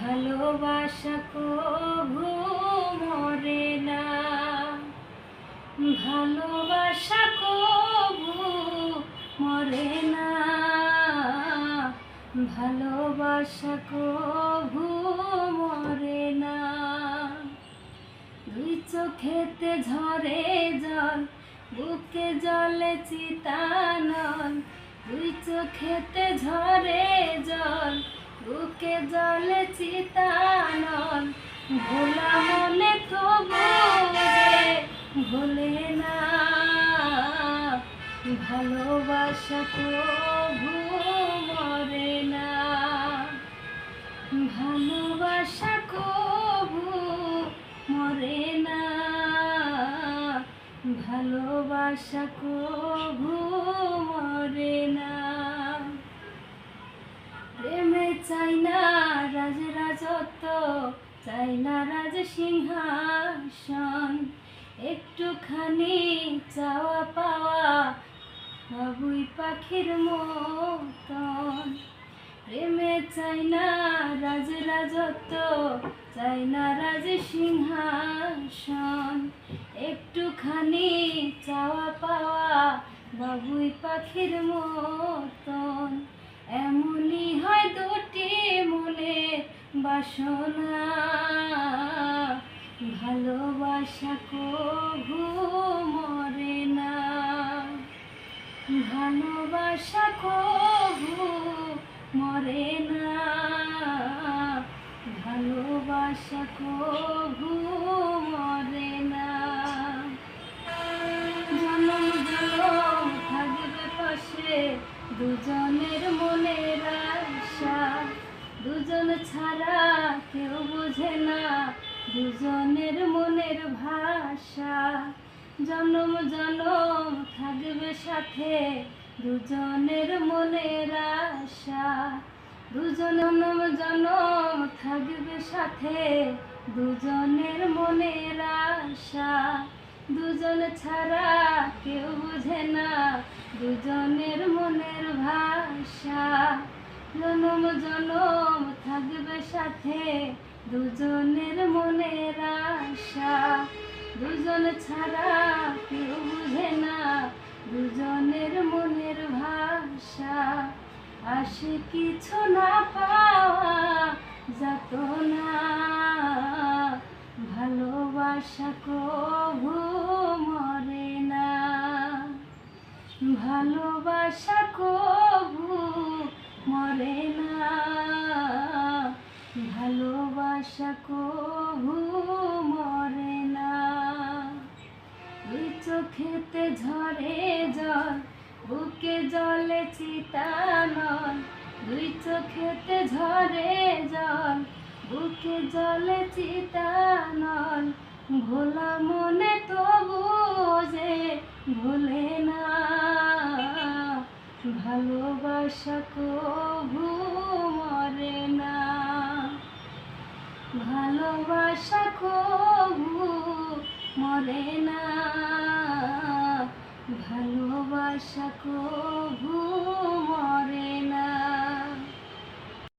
ভালোবাসা কভু মরে না। ভালোবাসা কভু মরে না। ভালোবাসা কভু মরে না। দুই চোখেতে ঝরে জল, বুকে জলে চিতানল। দুই চোখেতে ঝরে জল বুকে জলে চিতানল ভোলা মনে তবু ভোলে না। ভালোবাসা কভু মরে না। ভালোবাসা কভু মরে না। ভালোবাসা কভু মরে না। প্রেমে চাই না রাজ রাজত্ব, চাই না রাজ সিংহাসন। একটুখানি চাওয়া পাওয়া বাবুই পাখির মতন। প্রেমে চাই না রাজ রাজত্ব, চাই না রাজ সিংহাসন। একটুখানি চাওয়া পাওয়া বাবুই পাখির মতন। এমনই হয় দুটি মনে বাসনা, ভালোবাসা কভু মরে না। ভালোবাসা কভু মরে না। ভালোবাসা কভু মরে না। জনম জনম থাকবে পাশে, দুজনের মনের আশা। দুজন ছাড়া কেউ বোঝে না দুজনের মনের ভাষা। জনম জনম থাকবে সাথে দুজনের মনের আশা। দুজন জনম জনম থাকবে সাথে দুজনের মনের আশা। দুজন ছাড়া কেউ বুঝে না দুজনের মনের ভাষা। জনম জনম থাকবে সাথে দুজনের মনের আশা। দুজন ছাড়া কেউ বুঝে না দুজনের মনের ভাষা। আসে কিছু না পাওয়া, যত না। ভালোবাসা কভু মরে না। ভালোবাসা কভু মরে না। ভালোবাসা কহু মরে না। দুই চোখেতে ঝরে জল, বুকে জলে চিতানল। দুই চোখেতে ঝরে জল, বুকে জলে চিতানল। ভোলা মনে তবু যে ভোলে না। ভালোবাসা কবু মরে না। ভালোবাসা কভু মরে না। ভালোবাসা না